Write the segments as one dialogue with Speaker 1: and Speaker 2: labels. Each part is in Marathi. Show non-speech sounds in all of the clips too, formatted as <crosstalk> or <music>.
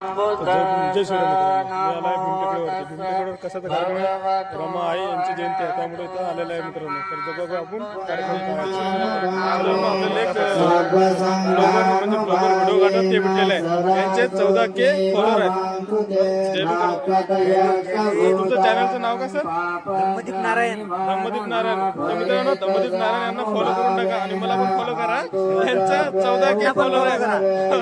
Speaker 1: जय श्रीराम आला आहे भीमटेकडीवरती भीमटेकडीवर कशाचा कार्यक्रम आहे? रमा आई यांची जयंती आहे. त्यामुळे इथं आलेलं आहे मित्रांनो. तर बघू आपण आपल्याला एक ब्लॉगर म्हणजे ब्लॉगर व्हिडिओ काढत ते भेटलेले आहे. यांचे चौदा के फॉलोअर आहेत. तुमचं चॅनलचं नाव काय सर
Speaker 2: दीप नारायण.
Speaker 1: दमदीप नारायण. तर मित्रांनो दमदीप नारायण यांना फॉलो करून टाका आणि मला पण फॉलो करा. यांचा चौदा के फॉलोअर आहे.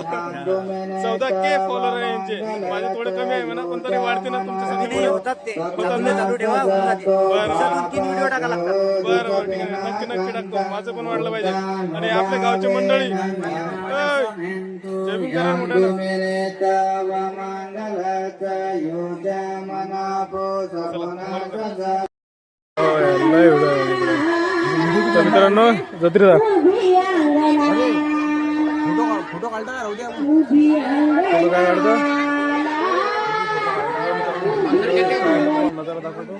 Speaker 1: <laughs> चौदा के फॉलोअर आहे. यांचे. माझे थोडे कमी आहे म्हणा पण तरी वाढते ना तुमच्यासाठी
Speaker 2: होतात ते. चालू ठेवा दोन तीन व्हिडिओ टाका लागतात.
Speaker 1: बरं बरं ठीक आहे. नक्की नक्की टाकतो. माझं पण वाढलं पाहिजे. आणि आपल्या गावची मंडळी करा मित्रांनो जत्रेला.
Speaker 2: फोटो काढता राहू द्या
Speaker 1: फोटो काय काढतो? नजारा दाखवतो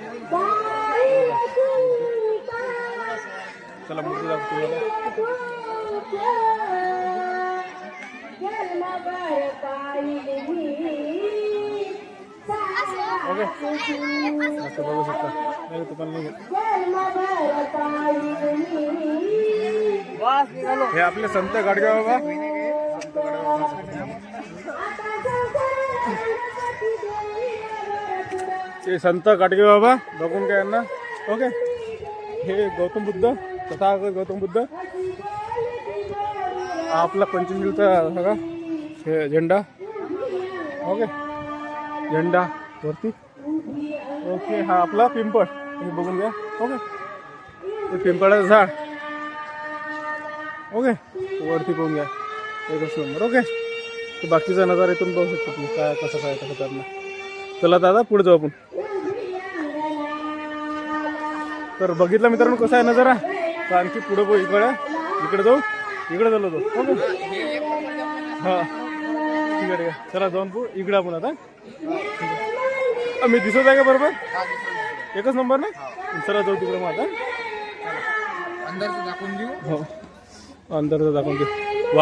Speaker 1: चला मूर्ती दाखवतो. ओके बघू शकता. नाही तर हे आपले संत गाडगे बाबा संत गाडगे संत गाडगे बाबा बघून काय यांना. ओके. हे गौतम बुद्ध तथा गौतम बुद्ध. आपला पंचमीलचा सगळा हे झेंडा. ओके. झेंडा वरती. ओके हा आपला पिंपळ. हे बघून घ्या. ओके. ते पिंपळाचं झाड. ओके. वरती पाहून घ्या. एकच नंबर ओके. तर बाकीचा नजारा इथून पाहू शकतो तुम्ही. काय कसं काय कसं करणार. चला दादा पुढे जाऊ आपण. तर बघितलं मित्रांनो कसा आहे नजारा? तर आणखी पुढे पाहू इकडे. इकडे जाऊ. इकडे चाललो जाऊ. ओके. हां. ठीक आहे ठीक आहे. चला जाऊन पाहू. इकडे आपण आता. मी दिसत आहे का बरोबर? एकच नंबर ना? चला जाऊ तिकडे मग आता.
Speaker 2: अंदरचं दाखवून देऊ.
Speaker 1: हो. अंदर दाखवून दे.